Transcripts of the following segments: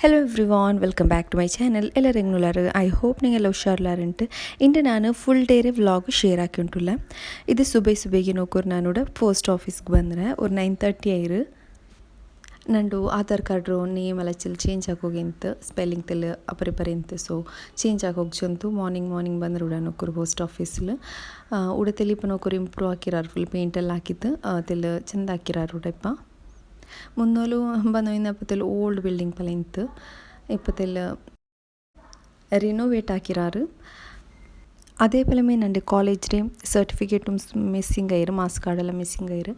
Hello everyone welcome back to my channel എല്ലാവരും ഉള്ളത് I hope നിങ്ങൾ എല്ലാം ഉഷാറുള്ളാരുണ്ട് എന്റെ ഞാൻ ഫുൾ ഡേ വ്ലോഗ് ഷെയർ ആക്കിയിട്ടുള്ള ഇത് സുബ സുബേക്ക് നോക്കൂർ ഞാനോട് പോസ്റ്റ് ഓഫീസ്ക്ക് വന്നത് ഒരു നയൻ തേർട്ടി ആയി നണ്ടു ആധാർ കാർഡ് റോ നെയിം അലച്ചിൽ ചേഞ്ച് ആക്കുക എന്ത് സ്പെല്ലിംഗ് തെൽ അപ്പറി പറയുന്നത് സോ ചേഞ്ച് ആക്കുക ചെന്തു. മോർണിംഗ് മോർണിംഗ് വന്നിട്ട് ഇവിടെ നോക്കൊരു പോസ്റ്റ് ഓഫീസിൽ ഇവിടെ തെല്ലിപ്പോൾ നോക്കൊരു ഇമ്പ്രൂവ് ആക്കിയാറ് ഫുൾ പെയിന്റെല്ലാം ആക്കിയിട്ട് തെൽ ചെന്താക്കിയാറ് ഇവിടെ ഇപ്പം. ಮುನ್ನೋಲು ಬಂದವಿಂದ ಇಪ್ಪತ್ತೆಲ್ಲ ಓಲ್ಡ್ ಬಿಲ್ಡಿಂಗ್ ಪಲ ಇಂತು ಇಪ್ಪತ್ತೆಲ್ಲ ರಿನೋವೇಟ್ ಹಾಕಿರಾರು അതേ പോലെ എൻ്റെ കോളേജിലെ സർട്ടിഫിക്കറ്റും മിസ്സിങ് ആയിരു മാസ് കാർഡെല്ലാം മിസ്സിങ് ആയിരു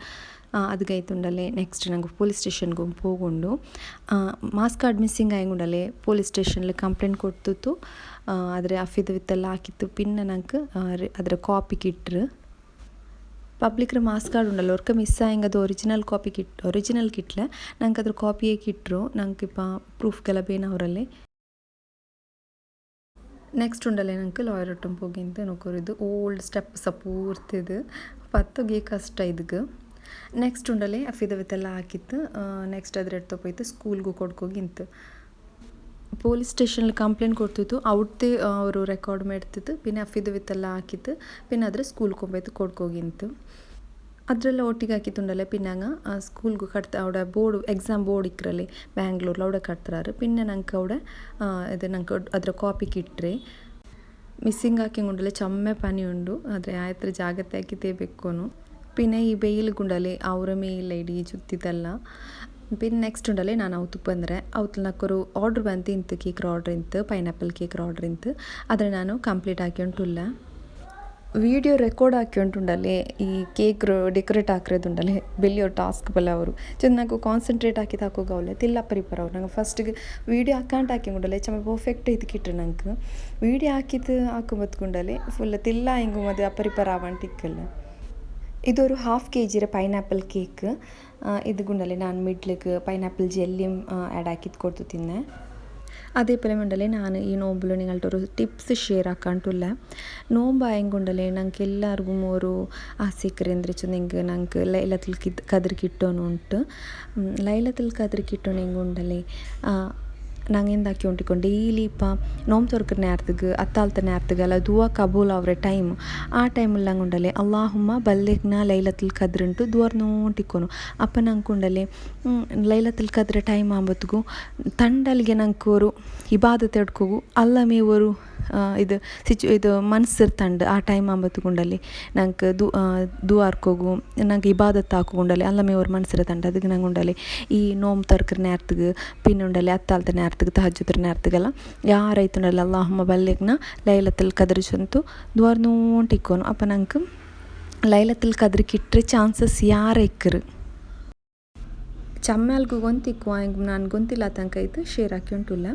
ಅದು ಗೈತುಂಡಲೆ ನೆಕ್ಸ್ಟ್ ನಂಗೆ ಪೊಲೀಸ್ ಸ್ಟೇಷನ್ಗೆ ಹೋಗೊಂಡು ಮಾಸ್ ಕಾರ್ಡ್ ಮಿಸ್ಸಿಂಗ್ ಆಯಂಗುಂಡಲೆ ಪೊಲೀಸ್ ಸ್ಟೇಷನ್ಲಿ ಕಂಪ್ಲೇಂಟ್ ಕೊಡ್ತಿತ್ತು ಆದರೆ ಅಫಿದವಿತ್ತೆಲ್ಲ ಹಾಕಿತ್ತು ಪಿನ್ನ ನಂಗೆ ಅದರ ಕಾಪಿ ಕಿಟ್ರು ಪಬ್ಲಿಕ್ರ ಮಾಸ್ ಕಾರ್ಡ್ ಉಂಡಲ್ಲ ಒರ್ಕ ಮಿಸ್ ಆಯಂಗೆ ಅದು ಒರಿಜಿನಲ್ ಕಾಪಿ ಕಿಟ್ ಒರಿಜಿನಲ್ ಕಿಟ್ಲ ನಂಗೆ ಅದ್ರ ಕಾಪಿಯೇ ಕಿಟ್ರು ನಂಗೆ ಇಪ್ಪ ಪ್ರೂಫ್ಗೆಲ್ಲ ಬೇನವರಲ್ಲಿ ನೆಕ್ಸ್ಟ್ ಉಂಡಲೆ ನಂಗೆ ಲಾಯರ್ ಒಟ್ಟಂ ಹೋಗಿಂತ ನೋಕೋರಿದ್ದು ಓಲ್ಡ್ ಸ್ಟೆಪ್ ಸಪೂರ್ತಿದು ಪತ್ತೊಗೆ ಕಷ್ಟ ಇದಕ್ಕೆ ನೆಕ್ಸ್ಟ್ ಉಂಡಲೆ ಎಲ್ಲ ಹಾಕಿತ್ತು ನೆಕ್ಸ್ಟ್ ಅದ್ರ ಎಡ್ತೋ ಹೋಯ್ತು ಸ್ಕೂಲ್ಗೂ ಕೊಡ್ಕೋಗಿಂತು ಪೊಲೀಸ್ ಸ್ಟೇಷನಲ್ಲಿ ಕಂಪ್ಲೇಂಟ್ ಕೊಡ್ತಿತ್ತು ಅವ್ರದ್ದೇ ಅವರು ರೆಕಾರ್ಡ್ ಮಾಡ್ತಿತ್ತು പിന്നെ ಅಫಿದವಿತ್ತೆಲ್ಲ ಹಾಕಿತ್ತು പിന്നെ ಅದ್ರ ಸ್ಕೂಲ್ಗೆ ಹೋಗ್ಬೇಕು ಕೊಡ್ಕೋಗಿಂತು ಅದರೆಲ್ಲ ಒಟ್ಟಿಗೆ ಹಾಕಿತ್ತುಂಡಲ್ಲ ಪಿನ್ನಂಗ ಸ್ಕೂಲ್ಗೂ ಕಟ್ತ ಅವಡ ಬೋರ್ಡ್ ಎಕ್ಸಾಮ್ ಬೋರ್ಡ್ ಇಕ್ಕರಲ್ಲಿ ಬ್ಯಾಂಗ್ಳೂರ್ಲ ಅವಡ ಕಟ್ತಾರ പിന്നെ ನಂಗೆ ಅವಡ ಇದು ನಂಗೆ ಅದರ ಕಾಪಿ ಕಿಟ್ರೆ ಮಿಸ್ಸಿಂಗ್ ಹಾಕಿಂಗುಂಡಲೆ ಚಮ್ಮೆ ಪನಿ ಉಂಡು ಆದರೆ ಆಯ್ತರ ಜಾಗ್ರತೆ ಹಾಕಿ ತೇಬೇಕೋನು പിന്നെ ಈ ಬೇಯ್ಲ್ ಗುಂಡಲೆ ಅವರ ಮೇಲ್ ಇಡೀ ಜುತ್ತಿದಲ್ಲ ಬಿನ್ ನೆಕ್ಸ್ಟ್ ಉಂಡಲ್ಲಿ ನಾನು ಅವತ್ತಕ್ಕೆ ಬಂದರೆ ಅವತ್ತು ನಾಲ್ಕರು ಆರ್ಡ್ರ್ ಬಂತು, ಇಂತ ಕೇಕ್ ಆರ್ಡ್ರ್ ಇಂತು ಪೈನಾಪಲ್ ಕೇಕ್ ಆರ್ಡ್ರ್ ಇಂತು. ಆದರೆ ನಾನು ಕಂಪ್ಲೀಟ್ ಹಾಕ್ಯೊಂಟುಲ್ಲ. ವೀಡಿಯೋ ರೆಕಾರ್ಡ್ ಹಾಕ್ಯೊಂಟುಂಡಲ್ಲೇ, ಈ ಕೇಕ್ ಡೆಕೋರೇಟ್ ಹಾಕ್ರದುಂಡಲ್ಲೇ ಬೆಲ್ಲಿಯೋ ಟಾಸ್ಕ್ ಬಲ್ಲ ಅವರು. ಚಂದ ಕಾನ್ಸಂಟ್ರೇಟ್ ಹಾಕಿ ಹಾಕೋಗವಲ್ಲ ತಿಲ್ಲ ಪರಿಪರ ಅವ್ರು. ನಂಗೆ ಫಸ್ಟ್ಗೆ ವೀಡಿಯೋ ಹಾಕಿ ಹಾಕಿಂಗುಂಡಲ್ಲೇ ಚಮ ಪರ್ಫೆಕ್ಟ್ ಇದಕ್ಕಿಟ್ರು ನಂಗೆ. ವೀಡಿಯೋ ಹಾಕಿದ್ದು ಹಾಕೊಂಬತ್ಕೊಂಡಲ್ಲೇ ಫುಲ್ ತಿಲ್ಲ ಹಿಂಗೆ ಮದುವೆ ಅಪರಿಪರ ಆವಂಟಿಕ್ಕಲ್ಲ. ಇದೊರು ಹಾಫ್ ಕೆ ಜಿರ ಪೈನಾಪಲ್ ಕೇಕ್ ಇದು ಗುಂಡಲೆ ನಾನು ಮಿಡ್ಲಿಗೆ ಪೈನಾಪಲ್ ಜೆಲ್ಲಿ ಆ್ಯಡ್ ಹಾಕಿದ್ದು ಕೊಡ್ತು ತಿನ್ನೆ അതേപോലെ ഉണ്ടല്ലേ ഞാൻ ഈ നോമ്പിൽ നിങ്ങളുടെ ഒരു ടിപ്സ് ഷെയർ ആക്കാണ്ടുള്ള നോമ്പായെങ്കൊണ്ടല്ലേ ഞങ്ങൾക്ക് എല്ലാവർക്കും ഒരു ആസിക്കരെന്തിരിച്ചു നിങ്ങൾക്ക് ഞങ്ങൾക്ക് ലൈലത്തിൽ കതിർ കിട്ടോന്നു ഉണ്ട് ലൈലത്തിൽ കതിർ കിട്ടണമെങ്കൊണ്ടല്ലേ நாங்கள் எந்தாக்கி ஒண்டிக்கொண்டு ಡೈಲಿ ಇಪ್ಪ ನೋಮ್ ತೊರ್ಕರ್ ನೇರ್ತಗ್ ಅತ್ತಾಲ್ತ ನೇರ್ತಗ್ ಅಲ್ಲ ದುವಾ ಕಬೂಲ್ ಅವರೆ ಟೈಮ್. ಆ ಟೈಮಲ್ಲಿ ನಂಗೆ ಉಂಡಲೆ ಅಲ್ಲಾಹುಮ್ಮ ಬಲ್ಲೆಗ್ನ ಲೈಲತ್ತಲ್ ಕದ್ರಂಟು ದುವರ್ ನೋಟಿಕ್ಕೋನು. ಅಪ್ಪ ನಂಗೆ ಉಂಡಲೆ ಲೈಲತ್ತಲ್ ಕದ್ರೆ ಟೈಮ್ ಆಂಬತ್ಗೂ, ತಂಡಲ್ಗೆ ನಂಗೆ ಕೋರು, ಇಬಾದತೆ ಅಡ್ಕೋಗು ಅಲ್ಲ ಮೇವರು ಇದು ಸಿಚು ಇದು ಮನ್ಸಿರ್ತಂಡು ಆ ಟೈಮ್ ಆಂಬತ್ತುಕೊಂಡಲ್ಲಿ ನಂಗೆ ದು ದುವಾರ್ಕೋಗು, ನಂಗೆ ಇಬಾದತ್ ಆಕುಗೊಂಡಲ್ಲಿ ಅಲ್ಲಮೆ ಅವ್ರ ಮನ್ಸಿರತಂಡು ಅದಕ್ಕೆ ನಂಗೆ ಉಂಡಲ್ಲಿ ಈ ನೋಮ್ ತರ್ಕರ ನೇರ್ತಗ ಪಿನ್ ಪಿನ್ನುಂಡಲ್ಲಿ ಅತ್ತಾಲ್ತ ನೇರ್ತಗ ತಹಜ್ಜುತ್ರ ನೇರ್ತಗಲ್ಲ ಯಾರು ಐತುಂಡಲ್ಲ ಅಲ್ಲಾಹಮ್ಮ ಬಲ್ಲೆಗ್ನ ಲೈಲತ್ತಲ್ ಕದರಿಸಂತು ದ್ವಾರ ನೋಂಟಿಕ್ಕೋನು ಅಪ್ಪ ನಂಗೆ ಲೈಲತ್ತಲ್ಲಿ ಕದರಿಕಿಟ್ರೆ ಚಾನ್ಸಸ್ ಯಾರು ಇಕ್ಕರು ಚಮ್ಮಾಲ್ಗೂ ಗೊಂತಿಕ್ಕು ನಾನು ಗೊಂತಿಲ್ಲ ತನಕ ಐತೆ ಶೇರ್ ಹಾಕಿ ಉಂಟುಲ್ಲ.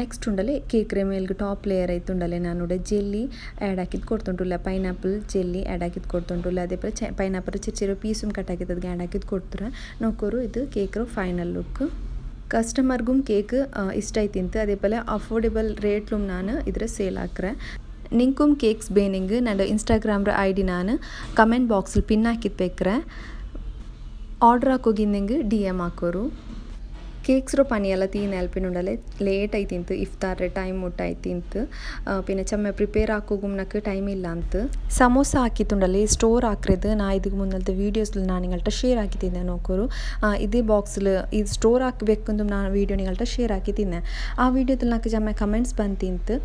ನೆಕ್ಸ್ಟ್ ಉಂಡಲೆ ಕೇಕ್ರೆ ಮೇಲ್ಗೆ ಟಾಪ್ ಲೇಯರ್ ಆಯ್ತು ಉಂಡಲೆ ನಾನು ಜೆಲ್ಲಿ ಆ್ಯಡ್ ಹಾಕಿದ್ದು ಕೊಡ್ತುಂಟುಲ್ಲ ಪೈನಾಪಲ್ ಜೆಲ್ಲಿ ಆ್ಯಡ್ ಹಾಕಿದ್ದು ಕೊಡ್ತುಂಟುಲ್ಲ ಅದೇ ಪರ ಚ ಪೈನಾಪಲ್ ಚಿಚ್ಚಿರೋ ಪೀಸು ಕಟ್ ಹಾಕಿದ್ದು ಆ್ಯಡ್ ಹಾಕಿದ್ದು ಕೊಡ್ತಾರೆ. ನೋಕೋರು ಇದು ಕೇಕ್ರು ಫೈನಲ್ ಲುಕ್ ಕಸ್ಟಮರ್ಗೂ ಕೇಕ್ ಇಷ್ಟ ಐತಿಂತು ಅದೇ ಪಲ್ಲೆ ಅಫೋರ್ಡೆಬಲ್ ರೇಟ್ಲು ನಾನು ಇದ್ರ ಸೇಲ್ ಹಾಕ್ರೆ. ನಿಂಕುಮ್ ಕೇಕ್ಸ್ ಬೇನಿಂಗ್ ನನ್ನ ಇನ್ಸ್ಟಾಗ್ರಾಮ್ರ ಐ ಡಿ ನಾನು ಕಮೆಂಟ್ ಬಾಕ್ಸಲ್ಲಿ ಪಿನ್ ಹಾಕಿದ್ದು ಬೇಕ್ರೆ. ಆರ್ಡ್ರ್ ಹಾಕೋಗಿಂದಂಗೆ ಡಿ ಎಂ ಹಾಕೋರು. കേക്ക്സ് പണിയെല്ലാം തീനെല്ലാം പിന്നുണ്ടല്ലേ ലേറ്റായി തിന്ത് ഇഫ്താറിൻ്റെ ടൈം മുട്ടായി തിന്ത് പിന്നെ ചെമ്മ പ്രിപ്പേർ ആക്കുകുംനക്ക് ಟೈಮ್ ಇಲ್ಲ ಅಂತ സമോസ ಹಾಕಿತ್ತುಂಡಲ್ಲಿ ಸ್ಟೋರ್ ಹಾಕ್ರದು ನಾ ಇದಕ್ಕೆ ಮುನ್ನಲ್ದ ವೀಡಿಯೋಸ್ಲು ನಾನು ನಿಗಳ್ಟ ಶೇರ್ ಹಾಕಿ ತಿಂದೆ ನೋಕೋರು ಇದೇ ಬಾಕ್ಸ್ಲು ಈ ಸ್ಟೋರ್ ಹಾಕಬೇಕಂದು ನಾನು ವೀಡಿಯೋ ನಿಗಳ್ಟ ಶೇರ್ ಹಾಕಿ ತಿಂದೆ ಆ ವೀಡಿಯೋದಲ್ಲಿ ನಾಲ್ಕು ಜಮ್ಮ ಕಮೆಂಟ್ಸ್ ಬಂತಿಂತು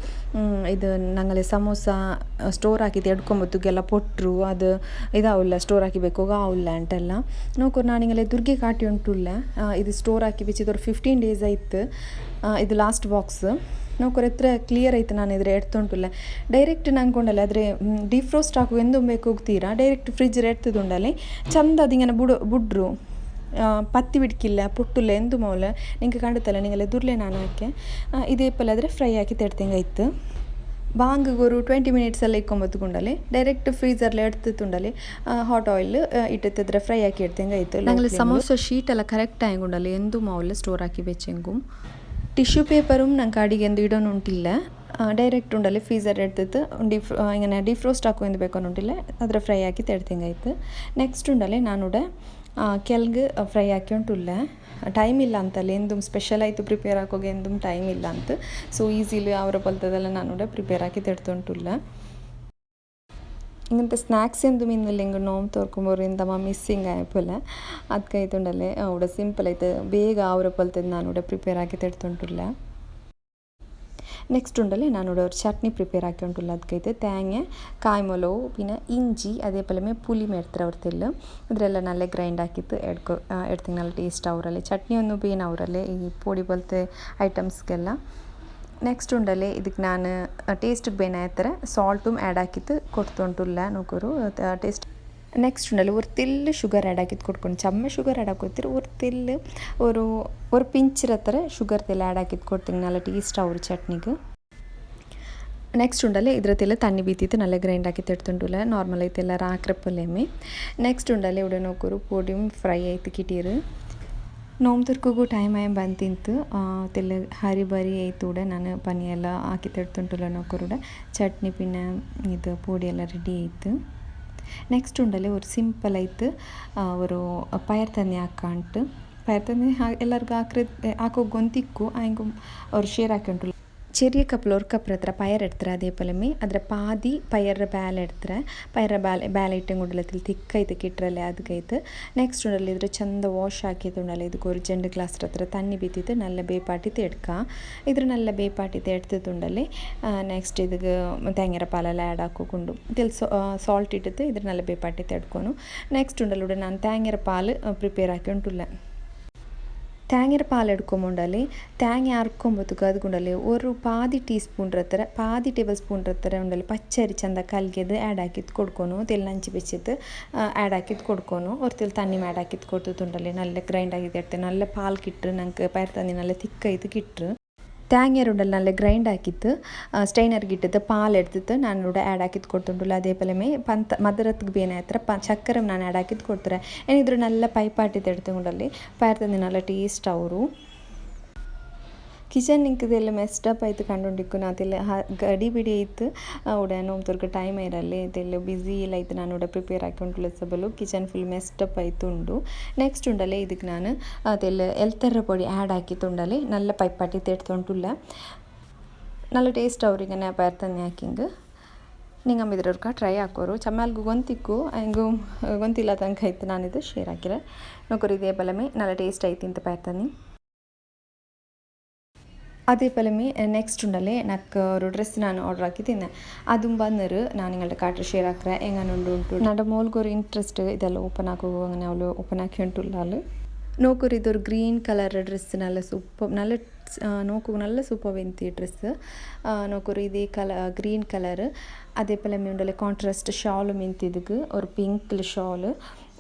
ಇದು ನಂಗಲೆ ಸಮೋಸ ಸ್ಟೋರ್ ಹಾಕಿ ಹಾಕಿದ್ದು ಎಡ್ಕೊಂಬತ್ತುಗೆಲ್ಲ ಪೊಟ್ಟರು ಅದು ಇದಾವಿಲ್ಲ ಸ್ಟೋರ್ ಹಾಕಿ ಹಾಕಿಬೇಕು ಆವಿಲ್ಲ ಅಂಟೆಲ್ಲ ನೋಕೋರು ನಾನು ಹಿಂಗಲೆ ದುರ್ಗೆ ಕಾಟಿ ಉಂಟುಲ್ಲ ಇದು ಸ್ಟೋರ್ ಹಾಕಿ ಬಿಚ್ಚಿದ ಇದೊರು ಫಿಫ್ಟೀನ್ ಡೇಸ್ ಆಯ್ತು ಇದು ಲಾಸ್ಟ್ ಬಾಕ್ಸ್ ನೋಕೋರು ಎತ್ರ ಕ್ಲಿಯರ್ ಆಯ್ತು ನಾನು ಇದ್ರೆ ಎಡ್ತುಂಟುಲ್ಲ ಡೈರೆಕ್ಟ್ ನಂಗೊಂಡಲ್ಲ ಆದರೆ ಡಿಫ್ರೋಸ್ಟ್ ಹಾಕು ಎಂದು ಬೇಕು ಹೋಗ್ತೀರಾ ಡೈರೆಕ್ಟ್ ಫ್ರಿಜ್ ಎಡ್ತದುಂಡಲ್ಲಿ ಚಂದ ಅದಿಂಗನ ಬುಡು ಬುಡ್ರು ಪತ್ತಿ ಬಿಡ್ಕಿಲ್ಲ ಪುಟ್ಟುಲ್ಲ ಎಂದು ಮೌಲ ನಿಂಗೆ ಕಂಡುತ್ತಲ್ಲ ನಿಂಗೆಲ್ಲ ದುರ್ಲೆ ನಾನು ಹಾಕಿ ಇದೇ ಪಲ್ಲ ಆದರೆ ಫ್ರೈ ಹಾಕಿ ತೆಡ್ತಿಂಗಾಯ್ತು ബാങ്കുക്ക് ഒരു ട്വൻറ്റി മിനിറ്റ്സ് എല്ലാം ഇക്കുമ്പോത്തുകൊണ്ടല്ലേ ഡയറക്റ്റ് ಫ್ರೀಸರ್ಲೆ ಎಡ್ತಿತ್ತುಂಡಲ್ಲಿ ಹಾಟ್ ಆಯಿಲ್ ಇಟ್ಟಿತ್ತಿದ್ರೆ ಫ್ರೈ ಆಗಿ ಇಡ್ತೇಂಗ ಆಯ್ತು. ನಂಗೆ ಸಮೋಸ ಶೀಟ್ ಎಲ್ಲ ಕರೆಕ್ಟ್ ಆಗಿ ಎಂದು ಮಾವಲ್ಲ ಸ್ಟೋರ್ ಹಾಕಿ വെച്ചെങ്കും ടിഷ്യൂ പേപ്പറും ഞങ്ങൾക്ക് അടിക്കെന്ത് ഇടാനുണ്ടില്ല ಡೈರೆಕ್ಟ್ ಉಂಡಲ್ಲಿ ಫೀಸರ್ ಎಡ್ತಿತ್ತು. ಡಿಫ್ ಇಂಗೆ ಡಿಫ್ರೋಸ್ಟ್ ಹಾಕು ಎಂದು ಬೇಕನ್ನುಂಟಿಲ್ಲ ಅದರ ಫ್ರೈ ಹಾಕಿ ತೆಡ್ತಿಂಗಾಯ್ತು ನೆಕ್ಸ್ಟ್ ಉಂಡಲ್ಲಿ ನಾನುಡೆ ಕೆಲ್ಗೆ ಫ್ರೈ ಹಾಕಿ ಉಂಟುಲ್ಲ ಟೈಮ್ ಇಲ್ಲ ಅಂತಲ್ಲ ಎಂದು ಸ್ಪೆಷಲ್ ಆಯಿತು ಪ್ರಿಪೇರ್ ಹಾಕೋಗೆ ಎಂದು ಟೈಮ್ ಇಲ್ಲ ಅಂತ. ಸೊ ಈಸಿಲಿ ಅವರ ಬಲ್ತದೆಲ್ಲ ನಾನು ಪ್ರಿಪೇರ್ ಹಾಕಿ ತೆಡ್ತೊಂಟುಲ್ಲ ಇನ್ನಂತ ಸ್ನ್ಯಾಕ್ಸ್ ಎಂದು ಮಿನ್ನಲ್ಲ ಹಿಂಗೆ ನೋವು ಮಾ ಮಿಸ್ಸಿಂಗ್ ಆಯ್ಪಲ್ಲ ಅದಕ್ಕೆ ಆಯ್ತುಂಡಲ್ಲೇ ಅವಡ ಸಿಂಪಲ್ ಆಯ್ತು. ಬೇಗ ಅವರ ಪಲ್ತದ್ದು ನಾನು ಕೂಡ ಪ್ರಿಪೇರ್ ಆಗಿ ತೆಡ್ತುಂಟುಲ್ಲ നെക്സ്റ്റ് ഉണ്ടല്ലേ? ഞാനിവിടെ ഒരു ചട്നി പ്രിപ്പയർ ആക്കിയോണ്ടുള്ളത് അതിൽ തേങ്ങ കായ്മലോ പിന്നെ ഇഞ്ചി അതേപോലെ പുലി മേടത്തിലവർത്തില്ല ഇതിലെല്ലാം നല്ല ഗ്രൈൻഡ് ആക്കിയത് എടുക്കും എടുത്തെങ്കിൽ നല്ല ടേസ്റ്റ് ആവുമല്ലേ ചട്നി ഒന്നും ഉപയോഗിക്കാൻ ആവുമല്ലേ ഈ പൊടി പോലത്തെ ഐറ്റംസ്ക്കെല്ലാം നെക്സ്റ്റ് ഉണ്ടല്ലേ? ഇത് ഞാൻ ടേസ്റ്റ് ബേനായത്ര സോൾട്ടും ആഡ് ആക്കിയിട്ട് കൊടുത്തോണ്ടുള്ള നോക്കൊരു ടേസ്റ്റ് ನೆಕ್ಸ್ಟ್ ಉಂಡಲ್ಲ ഒരു ತಿಲ್ಲು ಶುಗರ್ ಆ್ಯಡ್ ಹಾಕಿದ್ದು ಕೊಡ್ಕೊಂಡು ಚಮ್ಮ ಶುಗರ್ ಆ್ಯಡ್ ಹಾಕೋತಿರು ഒരു ತಿಲ್ಲು ഒരു ഒരു ಪಿಂಚಿರ ಹತ್ರ ಶುಗರ್ ತೆಲ್ಲ ಆ್ಯಡ್ ಹಾಕಿದ್ದು ಕೊಡ್ತೀನಿ നല്ല ಟೇಸ್ಟ್ ಅವ್ರ ಚಟ್ನಿಗೆ ನೆಕ್ಸ್ಟ್ ಉಂಡಲೆ ಇದ್ರತ್ತೆಲ್ಲ ತಣ್ಣಿ ಬೀತಿತ್ತು നല്ല ಗ್ರೈಂಡ್ ಆಕಿ ತೆಡ್ತುಂಡುಲ್ಲ ನಾರ್ಮಲ್ ಐತೆಲ್ಲ ರಾಕ್ರಪ್ಪಲ್ಲೇಮಿ ನೆಕ್ಸ್ಟ್ ಉಂಡಲೆ ഇവിടെ നോക്കൊരു പൊടിയും ഫ്രൈ ആയിട്ട് കിട്ടിയത് ನೋವು ತುರ್ಕೋಗು ಟೈಮ್ ಆಯ್ ಬಂತಿಂತು ತೆಲ್ಲ ಹರಿ ಬರಿ ಆಯ್ತುಡೆ ನಾನು ಪನಿ ಎಲ್ಲ ಹಾಕಿ ತೆಡ್ತುಂಟುಲ್ಲ ನೋಕರುಡೆ ಚಟ್ನಿ ಪಿನ್ನ ಇದು ಪುಡಿ ಎಲ್ಲ ರೆಡಿ ಆಯ್ತು നെക്സ്റ്റ് ഉണ്ടല്ലേ ഒരു സിമ്പിളായിട്ട് ഒരു പയർ തന്നെ ആക്കാണ്ട്. പയർ തന്നെ എല്ലാവർക്കും ആക്രി ആക്കോ ഗൊന്തിക്കു ആയെങ്കും ഒരു ഷെയർ ആക്കണ്ടല്ലോ ചെറിയ കപ്പിലൊരു പയർ പയറെടുത്തറ അതേപോലെ മേ അതിൽ പാതി പയറ ബാല എടുത്തറ പയറ ബാല ബാല ഇട്ടും തിക്കായിട്ട് തിക്കായതൊക്കെ അത് കൈത്ത് നെക്സ്റ്റ് ഉണ്ടല്ലോ ഇതിൽ ചന്ത വാഷ് ആക്കിയതുണ്ടല്ലോ ഇതൊക്കെ ഒരു രണ്ട് ഗ്ലാസ് അത്ര തന്നി ബീത്തിയിട്ട് നല്ല ബേപ്പാട്ടി എടുക്കാം ഇതിൽ നല്ല ബേപ്പാട്ടി തേടുത്തതുണ്ടല്ലേ നെക്സ്റ്റ് ഇത് തേങ്ങരപ്പാലെല്ലാം ആഡ് ആക്കിക്കൊണ്ടു ഇതിൽ സോൾട്ട് ഇട്ടിട്ട് ഇതിൽ നല്ല ബേപ്പാട്ടി തേടുക്കോനു നെക്സ്റ്റ് ഉണ്ടല്ലൂടെ ഞാൻ ഞാൻ പാല് പ്രിപ്പയർ ആക്കി ഉണ്ടില്ല തേങ്ങയുടെ പാലെടുക്കുമ്പോണ്ടല്ലേ തേങ്ങ അരക്കുമ്പോഴത്തേക്ക് അതുകൊണ്ടല്ലേ ഒരു പാതി ടീസ്പൂണിൻ്റെ അത്ര പാതി ടേബിൾ സ്പൂണിൻ്റെ അത്ര ഉണ്ടല്ലേ പച്ചരി ചന്ത കലകിയത് ആഡാക്കി കൊടുക്കണു തെല്ലഞ്ച് വെച്ചിട്ട് ആഡാക്കി കൊടുക്കണു ഒരിത്തിൽ തണ്ണിയും ആഡാക്കി കൊടുത്തിട്ടുണ്ടല്ലേ നല്ല ഗ്രൈൻഡ് ആക്കി എടുത്ത് നല്ല പാൽ കിട്ടും ഞങ്ങൾക്ക് പരത്തണ്ണി നല്ല തിക്കായിട്ട് കിട്ടും തേങ്ങയുടെ നല്ല ഗ്രൈൻഡ് ആക്കിയിട്ട് സ്റ്റൈനർക്ക് ഇട്ടിട്ട് പാലെടുത്തിട്ട് ഞാനിവിടെ ആഡ് ആക്കിയിട്ട് കൊടുത്തിട്ടുള്ളൂ അതേപോലെ പന്ത മധുരത്തിക്ക് ಬೇನೆ ಹತ್ರ ಪ ಚಕ್ಕರೆ ನಾನು ಆ್ಯಡ್ ಹಾಕಿದ್ದು ಕೊಡ್ತಾರೆ ಏನಿದ್ರು നല്ല ಪೈಪಾಟಿದ್ದು എടുത്തുകൊണ്ടല്ലേ പയർത്തന്നെ നല്ല ಟೇಸ್ಟ್ ಅವರು ಕಿಚನ್ ಇಂಕದೆಲ್ಲ ಮೆಸ್ಡಪ್ ಆಯ್ತು ಕಂಡುಂಡಿಕ್ಕು ನಾತೆಲ್ಲ ಗಡಿ ಬಿಡಿ ಇತ್ತು ಅವಡೆ ತೋರ್ಗ ಟೈಮ್ ಇರಲ್ಲೇ. ಇದೆಲ್ಲ ಬ್ಯುಸಿ ಇಲ್ಲ. ಆಯ್ತು ನಾನು ಉಡ ಪ್ರಿಪೇರ್ ಹಾಕೊಂಡು ಸಬಲು ಕಿಚನ್ ಫುಲ್ ಮೆಸ್ಡಪ್ ಆಯ್ತು ಉಂಡು. ನೆಕ್ಸ್ಟ್ ಉಂಡಲೆ ಇದಕ್ಕೆ ನಾನು ಅದೆಲ್ಲ ಎಲ್ತರ ಪೊಡಿ ಆ್ಯಡ್ ತುಂಡಲಿ ನಲ್ಲ ಪೈಪಾಟಿ ತೆಡ್ತೊಂಟುಲ್ಲ ನಲ್ಲ ಟೇಸ್ಟ್ ಅವ್ರಿಗೆ ನ್ಯಾಪ ನಿಂಗೆ ಹ್ಯಾಕಿಂಗ್ ನಿಂಗಂಬಿದ್ರವ್ರಕ ಟ್ರೈ ಹಾಕೋರು. ಚಮ್ಮಾಲ್ಗೂ ಗೊಂತಿಕ್ಕು. ಹೆಂಗೂ ಗೊಂತಿಲ್ಲ ತನಕ ನಾನು ಇದು ಶೇರ್ ಹಾಕಿರ. ನೋಕರಿ ಇದೇ ಬಲಮೆ. ನಲ್ಲ ಟೇಸ್ಟ್ ಐತಿ ಅಂತ ಪಾಯ್ತಾನೆ അതേപോലെ നെക്സ്റ്റ് ഉണ്ടല്ലേ എനിക്ക് ഒരു ഡ്രസ്സ് ഞാൻ ഓർഡർ ആക്കി തിന്നെ അതും വന്നിട്ട് ഞാൻ നിങ്ങളുടെ കാട്ടിൽ ഷെയർ ആക്കുക എങ്ങനെ ഉണ്ട് ഉണ്ടു ನನ್ನ മോൾക്ക് ഒരു ഇൻട്രസ്റ്റ് ഇതെല്ലാം ഓപ്പൺ ആക്കുക അങ്ങനെ അവൾ ഓപ്പൺ ആക്കി ഉണ്ടുള്ള നോക്കൊരു ഇതൊരു ഗ്രീൻ കളർ ഡ്രസ്സ് നല്ല സൂപ്പർ നല്ല നോക്കൂ നല്ല സൂപ്പർ വെന്തി ഡ്രസ്സ് നോക്കൊരു ഇതേ കല ഗ്രീൻ കളർ അതേപോലെ ഉണ്ടല്ലേ കോൺട്രാസ്റ്റ് ഷാളും ಮಿಂತಿದ್ದಕ್ಕೆ ഒരു ಪಿಂಕ್ ഷാള്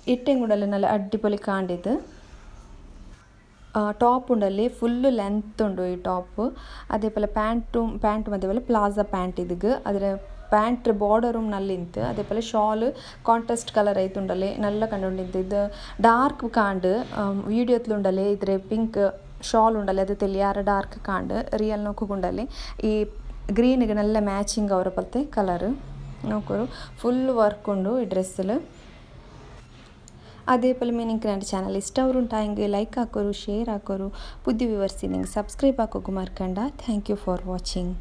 ഇട്ടേം കൂടല്ലേ നല്ല അടിപൊളി കാണ്ടിത് ಆ ಟಾಪ್ ಉಂಡಲ್ಲಿ ಫುಲ್ ಲೆಂತ್ ಉಂಡು ಈ ಟಾಪ್ ಅದೇ ಪೋಲ ಪ್ಯಾಂಟು ಪ್ಯಾಂಟ್ ಮಧ್ಯೆ ಪೋಲ ಪ್ಲಾಜ ಪ್ಯಾಂಟ್ ಇದ್ಗ್ ಅದರ ಪ್ಯಾಂಟ್ ಬಾರ್ಡರ್ ಮ್ ನಲ್ಲಿಂತ್ ಅದೇ ಪೋಲ ಶಾಲ್ ಕಾಂಟ್ರಾಸ್ಟ್ ಕಲರ್ ಐತುಂಡಲೆ ನಲ್ಲ ಕಂಡುಂಡಿಂತ್ ಇದ್ ಡಾರ್ಕ್ ಕಾಂಡ್ ವೀಡಿಯೋತ್ಲ್ ಉಂಡಲೆ ಇದ್ರೆ ಪಿಂಕ್ ಶಾಲ್ ಉಂಡಲೆ ಅದು ಯಾರ ಡಾರ್ಕ್ ಕಾಂಡ್ ರಿಯಲ್ ನೊಕುಗುಂಡಲೆ ಈ ಗ್ರೀನ್ ಗ್ರೀನ್ಗ್ ನಲ್ಲ ಮ್ಯಾಚಿಂಗ್ ಅವರ ಪತೆ ಕಲರ್ ನೌಕರು ಫುಲ್ ವರ್ಕ್ ಉಂಡು ಈ ಡ್ರೆಸ್ ಡ್ರೆಸ್ಸ್ಲ್ അതേപോലെ നിങ്ങൾക്ക് എൻ്റെ ചാനൽ ഇഷ്ടമുണ്ടായെങ്കിൽ ലൈക്ക് ആക്കോരു ഷെയർ ആക്കോരു പുതിയ വ്യൂവേഴ്സ് നിങ്ങൾക്ക് സബ്സ്ക്രൈബ് ആക്കോക്ക് മറക്കണ്ട താങ്ക് യു ഫോർ വാച്ചിങ്